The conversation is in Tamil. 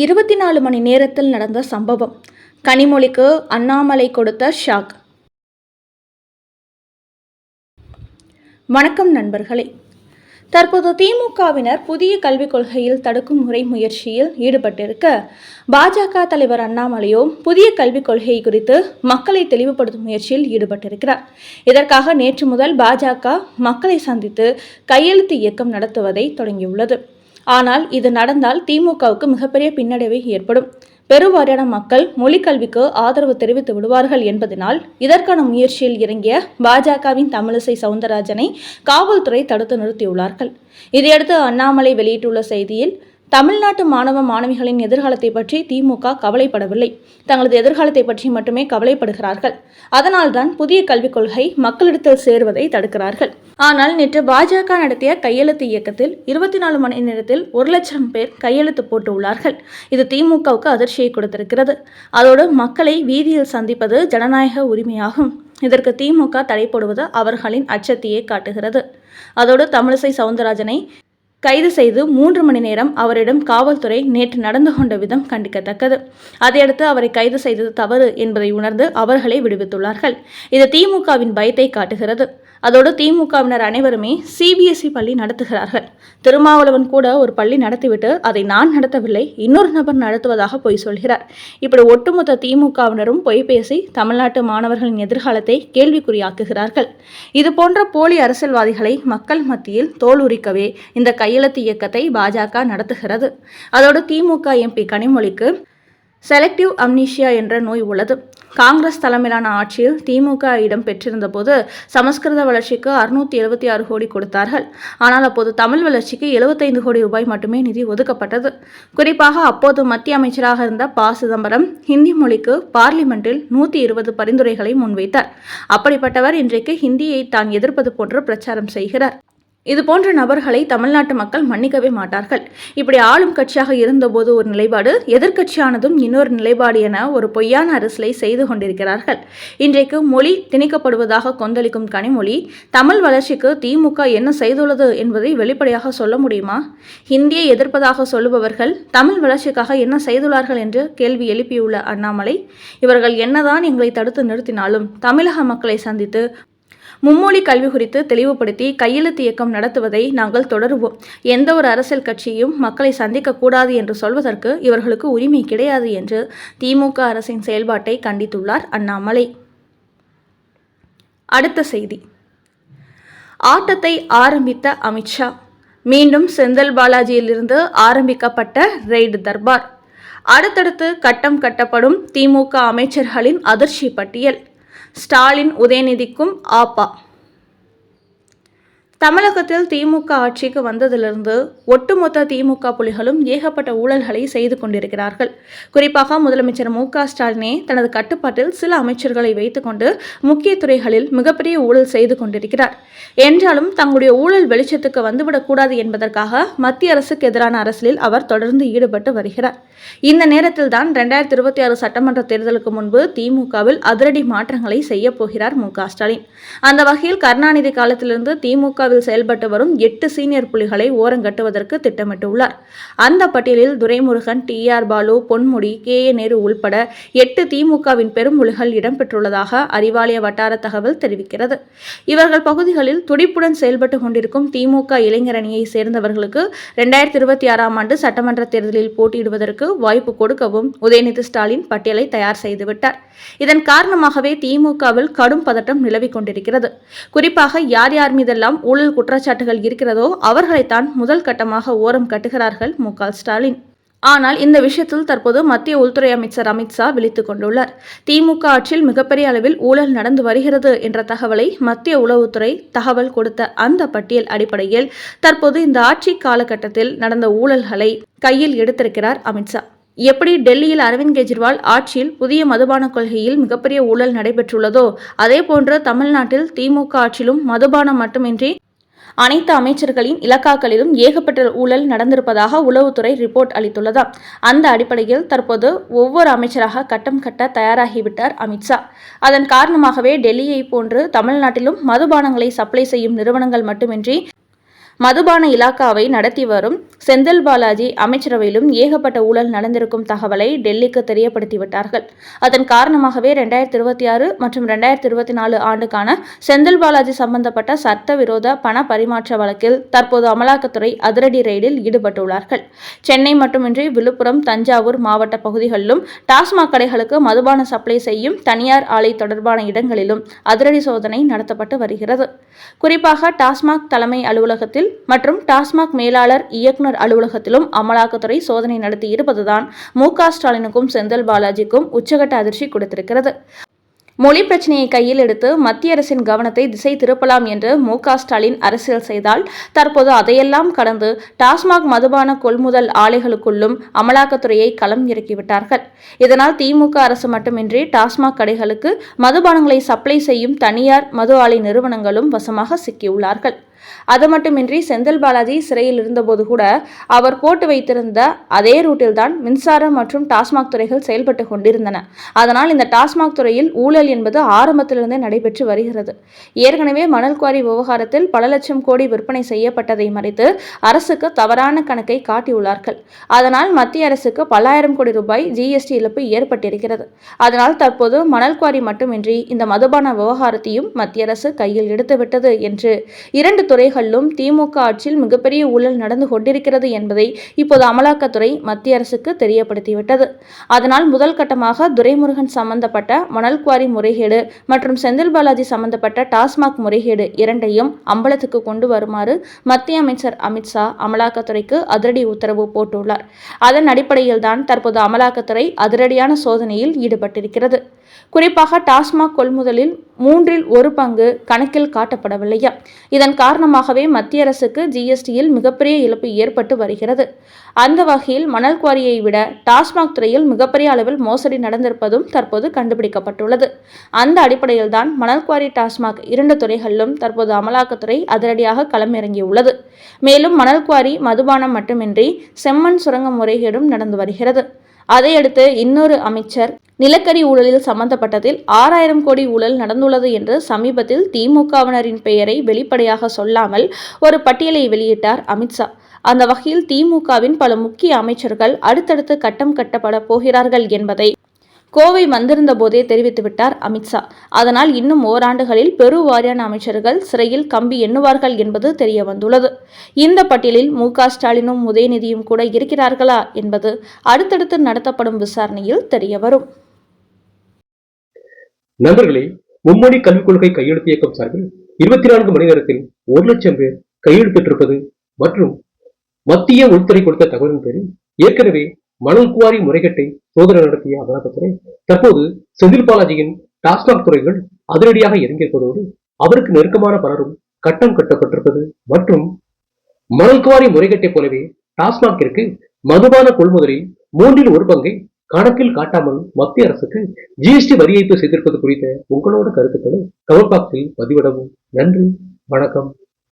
இருபத்தி நாலு மணி நேரத்தில் நடந்த சம்பவம். கனிமொழிக்கு அண்ணாமலை கொடுத்த ஷாக். வணக்கம் நண்பர்களே. தற்போது திமுகவினர் புதிய கல்விக் கொள்கையில் தடுக்கும் முறை முயற்சியில் ஈடுபட்டிருக்க பாஜக தலைவர் அண்ணாமலையோ புதிய கல்விக் கொள்கை குறித்து மக்களை தெளிவுபடுத்தும் முயற்சியில் ஈடுபட்டிருக்கிறார். இதற்காக நேற்று முதல் பாஜக மக்களை சந்தித்து கையெழுத்து இயக்கம் நடத்துவதை தொடங்கியுள்ளது. ஆனால் இது நடந்தால் திமுகவுக்கு மிகப்பெரிய பின்னடைவு ஏற்படும். பெருவாரியான மக்கள் மொழிக்கல்விக்கு ஆதரவு தெரிவித்து விடுவார்கள் என்பதனால் இதற்கான முயற்சியில் இறங்கிய பாஜகவின் தமிழிசை சவுந்தரராஜனை காவல்துறை தடுத்து நிறுத்தியுள்ளார்கள். இதையடுத்து அண்ணாமலை வெளியிட்டுள்ள செய்தியில் தமிழ்நாட்டு மாணவ மாணவிகளின் எதிர்காலத்தை பற்றி திமுக கவலைப்படவில்லை. தங்களது எதிர்காலத்தை பற்றி மட்டுமே கவலைப்படுகிறார்கள். அதனால்தான் புதிய கல்விக் கொள்கை மக்களிடத்தில் சேருவதை தடுக்கிறார்கள். ஆனால் நேற்று பாஜக நடத்திய கையெழுத்து இயக்கத்தில் இருபத்தி நாலு மணி நேரத்தில் ஒரு லட்சம் பேர் கையெழுத்து போட்டு உள்ளார்கள். இது திமுகவுக்கு அதிர்ச்சியை கொடுத்திருக்கிறது. அதோடு மக்களை வீதியில் சந்திப்பது ஜனநாயக உரிமையாகும். இதற்கு திமுக தடை போடுவது அவர்களின் அச்சத்தையே காட்டுகிறது. அதோடு தமிழிசை சவுந்தரராஜனை கைது செய்து மூன்று மணி நேரம் அவரிடம் காவல்துறை நேற்று நடந்து கொண்ட விதம் கண்டிக்கத்தக்கது. அதையடுத்து அவரை கைது செய்தது தவறு என்பதை உணர்ந்து அவர்களை விடுவித்துள்ளார்கள். இது திமுகவின் பயத்தை காட்டுகிறது. அதோடு திமுகவினர் அனைவருமே சிபிஎஸ்இ பள்ளி நடத்துகிறார்கள். திருமாவளவன் கூட ஒரு பள்ளி நடத்திவிட்டு அதை நான் நடத்தவில்லை இன்னொரு நபர் நடத்துவதாக பொய் சொல்கிறார். இப்படி ஒட்டுமொத்த திமுகவினரும் பொய் பேசி தமிழ்நாட்டு மாணவர்களின் எதிர்காலத்தை கேள்விக்குறியாக்குகிறார்கள். இது போன்ற போலி அரசியல்வாதிகளை மக்கள் மத்தியில் தோலுரிக்கவே இந்த கையெழுத்து இயக்கத்தை பாஜக நடத்துகிறது. அதோடு திமுக எம்பி கனிமொழிக்கு செலக்டிவ் அம்னீஷியா என்ற நோய் உள்ளது. காங்கிரஸ் தலைமையிலான ஆட்சியில் திமுக இடம் பெற்றிருந்த போது சமஸ்கிருத வளர்ச்சிக்கு அறுநூத்தி எழுபத்தி ஆறு கோடி கொடுத்தார்கள். ஆனால் அப்போது தமிழ் வளர்ச்சிக்கு எழுபத்தைந்து கோடி ரூபாய் மட்டுமே நிதி ஒதுக்கப்பட்டது. குறிப்பாக அப்போது மத்திய அமைச்சராக இருந்த ப. சிதம்பரம் ஹிந்தி மொழிக்கு பார்லிமெண்டில் நூற்றி இருபது பரிந்துரைகளை முன்வைத்தார். அப்படிப்பட்டவர் இன்றைக்கு ஹிந்தியை தான் எதிர்ப்பது போன்று பிரச்சாரம் செய்கிறார். இது போன்ற நபர்களை தமிழ்நாட்டு மக்கள் மன்னிக்கவே மாட்டார்கள். இப்படி ஆளும் கட்சியாக இருந்தபோது ஒரு நிலைப்பாடு எதிர்க்கட்சியானதும் இன்னொரு நிலைப்பாடு என ஒரு பொய்யான அரசியலை செய்து கொண்டிருக்கிறார்கள். இன்றைக்கு மொழி திணிக்கப்படுவதாக கொந்தளிக்கும் கனிமொழி தமிழ் வளர்ச்சிக்கு திமுக என்ன செய்துள்ளது என்பதை வெளிப்படையாக சொல்ல முடியுமா? ஹிந்தியை எதிர்ப்பதாக சொல்லுபவர்கள் தமிழ் வளர்ச்சிக்காக என்ன செய்துள்ளார்கள் என்று கேள்வி எழுப்பியுள்ள அண்ணாமலை இவர்கள் என்னதான் எங்களை தடுத்து நிறுத்தினாலும் தமிழக மக்களை சந்தித்து மும்மொழி கல்வி குறித்து தெளிவுபடுத்தி கையெழுத்து இயக்கம் நடத்துவதை நாங்கள் தொடருவோம். எந்த ஒரு அரசியல் கட்சியும் மக்களை சந்திக்கக்கூடாது என்று சொல்வதற்கு இவர்களுக்கு உரிமை கிடையாது என்று திமுக அரசின் செயல்பாட்டை கண்டித்துள்ளார் அண்ணாமலை. அடுத்த செய்தி. ஆட்டத்தை ஆரம்பித்த அமித்ஷா மீண்டும் செந்தல் பாலாஜியிலிருந்து ஆரம்பிக்கப்பட்ட ரெய்டு தர்பார். அடுத்தடுத்து கட்டம் கட்டப்படும் திமுக அமைச்சர்களின் அதிர்ச்சி பட்டியல். ஸ்டாலின் உதயநிதிக்கும் ஆப்பா தமிழகத்தில் திமுக ஆட்சிக்கு வந்ததிலிருந்து ஒட்டுமொத்த திமுக புலிகளும் ஏகப்பட்ட ஊழல்களை செய்து கொண்டிருக்கிறார்கள். குறிப்பாக முதலமைச்சர் மு க ஸ்டாலினே தனது கட்டுப்பாட்டில் சில அமைச்சர்களை வைத்துக்கொண்டு முக்கிய துறைகளில் மிகப்பெரிய ஊழல் செய்து கொண்டிருக்கிறார். என்றாலும் தங்களுடைய ஊழல் வெளிச்சத்துக்கு வந்துவிடக்கூடாது என்பதற்காக மத்திய அரசுக்கு எதிரான அரசியலில் அவர் தொடர்ந்து ஈடுபட்டு வருகிறார். இந்த நேரத்தில் தான் ரெண்டாயிரத்தி இருபத்தி ஆறு சட்டமன்ற தேர்தலுக்கு முன்பு திமுகவில் அதிரடி மாற்றங்களை செய்ய போகிறார் மு ஸ்டாலின். அந்த வகையில் கருணாநிதி காலத்திலிருந்து திமுக திமுகவில் செயல்பட்டு வரும் எட்டு சீனியர் புலிகளை ஓரங்கட்டுவதற்கு திட்டமிட்டுள்ளார். அந்த பட்டியலில் Duraimurugan T. R. Baalu Ponmudi K. A. Nehru உள்பட எட்டு திமுகவின் பெரும் புலிகள் இடம்பெற்றுள்ளதாக அறிவாலய வட்டார தகவல் தெரிவிக்கிறது. இவர்கள் பகுதிகளில் துடிப்புடன் செயல்பட்டு கொண்டிருக்கும் திமுக இளைஞரணியை சேர்ந்தவர்களுக்கு இரண்டாயிரத்தி இருபத்தி ஆறாம் ஆண்டு சட்டமன்ற தேர்தலில் போட்டியிடுவதற்கு வாய்ப்பு கொடுக்கவும் உதயநிதி ஸ்டாலின் பட்டியலை தயார் செய்துவிட்டார். இதன் காரணமாகவே திமுகவில் கடும் பதட்டம் நிலவிக் கொண்டிருக்கிறது. குறிப்பாக யார் யார் மீதெல்லாம் ஊழல் ஊழல் குற்றச்சாட்டுகள் இருக்கிறதோ அவர்களைத்தான் முதல் கட்டமாக ஓரம் கட்டுகிறார்கள் மு. ஸ்டாலின். ஆனால் இந்த விஷயத்தில் தற்போது மத்திய உள்துறை அமைச்சர் அமித்ஷா விழித்துக் கொண்டுள்ளார். திமுக ஆட்சியில் மிகப்பெரிய அளவில் ஊழல் நடந்து வருகிறது என்ற தகவலை மத்திய உளவுத்துறை தகவல் கொடுத்த அந்த பட்டியல் அடிப்படையில் தற்போது இந்த ஆட்சி காலகட்டத்தில் நடந்த ஊழல்களை கையில் எடுத்திருக்கிறார் அமித்ஷா எப்படி டெல்லியில் அரவிந்த் கெஜ்ரிவால் ஆட்சியில் புதிய மதுபான கொள்கையில் மிகப்பெரிய ஊழல் நடைபெற்றுள்ளதோ அதேபோன்று தமிழ்நாட்டில் திமுக ஆட்சியிலும் மதுபானம் மட்டுமின்றி அனைத்து அமைச்சர்களின் இலக்காக்களிலும் ஏகப்பட்ட ஊழல் நடந்திருப்பதாக உளவுத்துறை ரிப்போர்ட் அளித்துள்ளதா. அந்த அடிப்படையில் தற்போது ஒவ்வொரு அமைச்சராக கட்டம் கட்ட தயாராகிவிட்டார் அமித்ஷா அதன் காரணமாகவே டெல்லியை போன்று தமிழ்நாட்டிலும் மதுபானங்களை சப்ளை செய்யும் நிறுவனங்கள் மட்டுமின்றி மதுபான இலாக்காவை நடத்தி வரும் செந்தில் பாலாஜி அமைச்சரவையிலும் ஏகப்பட்ட ஊழல் நடந்திருக்கும் தகவலை டெல்லிக்கு தெரியப்படுத்திவிட்டார்கள் அதன் காரணமாகவே ரெண்டாயிரத்தி இருபத்தி ஆறு மற்றும் ரெண்டாயிரத்தி இருபத்தி நாலு ஆண்டுக்கான செந்தில் பாலாஜி சம்பந்தப்பட்ட சட்டவிரோத பண பரிமாற்ற வழக்கில் தற்போது அமலாக்கத்துறை அதிரடி ரெய்டில் ஈடுபட்டுள்ளார்கள். சென்னை மட்டுமின்றி விழுப்புரம் தஞ்சாவூர் மாவட்ட பகுதிகளிலும் டாஸ்மாக் கடைகளுக்கு மதுபான சப்ளை செய்யும் தனியார் ஆலை தொடர்பான இடங்களிலும் அதிரடி சோதனை நடத்தப்பட்டு வருகிறது. குறிப்பாக டாஸ்மாக் தலைமை அலுவலகத்தில் மற்றும் டாஸ்மாக் மேலாளர் இயக்குநர் அலுவலகத்திலும் அமலாக்கத்துறை சோதனை நடத்தி இருப்பதுதான் மு. க. ஸ்டாலினுக்கும் செந்தில் பாலாஜிக்கும் உச்சகட்ட அதிர்ச்சி கொடுத்திருக்கிறது. மொழி பிரச்சனையை கையில் எடுத்து மத்திய அரசின் கவனத்தை திசை திருப்பலாம் என்று மு. க. ஸ்டாலின் அரசியல் செய்தால் தற்போது அதையெல்லாம் கடந்து டாஸ்மாக் மதுபான கொள்முதல் ஆலைகளுக்குள்ளும் அமலாக்கத்துறையை களம் இறக்கிவிட்டார்கள். இதனால் திமுக அரசு மட்டுமின்றி டாஸ்மாக் கடைகளுக்கு மதுபானங்களை சப்ளை செய்யும் தனியார் மது ஆலை நிறுவனங்களும் வசமாக சிக்கியுள்ளார்கள். அது மட்டுமின்றி செந்தில் பாலாஜி சிறையில் இருந்தபோது கூட அவர் போட்டு வைத்திருந்த அதே ரூட்டில்தான் மின்சாரம் மற்றும் டாஸ்மாக் துறைகள் செயல்பட்டு கொண்டிருந்தன. அதனால் இந்த டாஸ்மாக் துறையில் ஊழல் என்பது ஆரம்பத்திலிருந்தே நடைபெற்று வருகிறது. ஏற்கனவே மணல் குவாரி விவகாரத்தில் பல லட்சம் கோடி விற்பனை செய்யப்பட்டதை மறைத்து அரசுக்கு தவறான கணக்கை காட்டியுள்ளார்கள். அதனால் மத்திய அரசுக்கு பல்லாயிரம் கோடி ரூபாய் ஜிஎஸ்டி இழப்பு ஏற்பட்டிருக்கிறது. அதனால் தற்போது மணல் குவாரி மட்டுமின்றி இந்த மதுபான விவகாரத்தையும் மத்திய அரசு கையில் எடுத்துவிட்டது என்று இரண்டு துறைகளிலும் திமுக ஆட்சியில் மிகப்பெரிய ஊழல் நடந்து கொண்டிருக்கிறது என்பதை இப்போது அமலாக்கத்துறை மத்திய அரசுக்கு தெரியப்படுத்திவிட்டது. அதனால் முதல் கட்டமாக துரைமுருகன் சம்பந்தப்பட்ட மணல் குவாரி முறைகேடு மற்றும் செந்தில் பாலாஜி சம்பந்தப்பட்ட டாஸ்மாக் முறைகேடு இரண்டையும் அம்பலத்துக்கு கொண்டு வருமாறு மத்திய அமைச்சர் அமித்ஷா அமலாக்கத்துறைக்கு அதிரடி உத்தரவு போட்டுள்ளார். அதன் அடிப்படையில் தான் தற்போது அமலாக்கத்துறை அதிரடியான சோதனையில் ஈடுபட்டிருக்கிறது. குறிப்பாக டாஸ்மாக் கொள்முதலில் மூன்றில் ஒரு பங்கு கணக்கில் காட்டப்படவில்லையா? இதன் காரணமாகவே மத்திய அரசுக்கு ஜிஎஸ்டியில் மிகப்பெரிய இழப்பு ஏற்பட்டு வருகிறது. அந்த வகையில் மணல் குவாரியை விட டாஸ்மாக் துறையில் மிகப்பெரிய அளவில் மோசடி நடந்திருப்பதும் தற்போது கண்டுபிடிக்கப்பட்டுள்ளது. அந்த அடிப்படையில் தான் மணல் குவாரி டாஸ்மாக் இரண்டு துறைகளிலும் தற்போது அமலாக்கத்துறை அதிரடியாக களமிறங்கியுள்ளது. மேலும் மணல் குவாரி மதுபானம் மட்டுமின்றி செம்மண் சுரங்க முறைகேடும் நடந்து வருகிறது. அதையடுத்து இன்னொரு அமைச்சர் நிலக்கரி ஊழலில் சம்பந்தப்பட்டதில் ஆறாயிரம் கோடி ஊழல் நடந்துள்ளது என்று சமீபத்தில் திமுகவினரின் பெயரை வெளிப்படையாக சொல்லாமல் ஒரு பட்டியலை வெளியிட்டார் அமித்ஷா அந்த வகையில் திமுகவின் பல முக்கிய அமைச்சர்கள் அடுத்தடுத்து கட்டம் கட்டப்பட போகிறார்கள் என்பதை கோவை வந்திருந்த போதே தெரிவித்துவிட்டார் அமித்ஷா அதனால் இன்னும் ஓராண்டுகளில் பெருவாரியான அமைச்சர்கள் சிறையில் கம்பி எண்ணுவார்கள் என்பது தெரிய வந்துள்ளது. இந்த பட்டியலில் மு க ஸ்டாலினும் உதயநிதியும் கூட இருக்கிறார்களா என்பது அடுத்தடுத்து நடத்தப்படும் விசாரணையில் தெரியவரும். நண்பர்களே மும்மொழி கல்விக் கொள்கை கையெழுத்து இயக்கம் சார்பில் இருபத்தி நான்கு மணி நேரத்தில் ஒரு லட்சம் பேர் கையெழுத்திட்டிருப்பது மற்றும் மத்திய உள்துறை கொடுத்த தகவலின் பேரில் ஏற்கனவே மணல் குவாரி முறைகேட்டை சோதனை நடத்திய அமலாக்கத்துறை தற்போது செந்தில் பாலாஜியின் டாஸ்மாக் துறைகள் அதிரடியாக இறங்கியிருப்பதோடு அவருக்கு நெருக்கமான பலரும் கட்டம் கட்டப்பட்டிருப்பது மற்றும் மணல் குவாரி முறைகேட்டைப் போலவே டாஸ்மாகிற்கு மதுபான கொள்முதலில் மூன்றில் ஒரு பங்கை கணக்கில் காட்டாமல் மத்திய அரசுக்கு ஜிஎஸ்டி வரி ஏய்ப்பு செய்திருப்பது குறித்த உங்களோட கருத்துக்களை கமெண்ட் பாக்ஸில் பதிவிடவும். நன்றி வணக்கம்.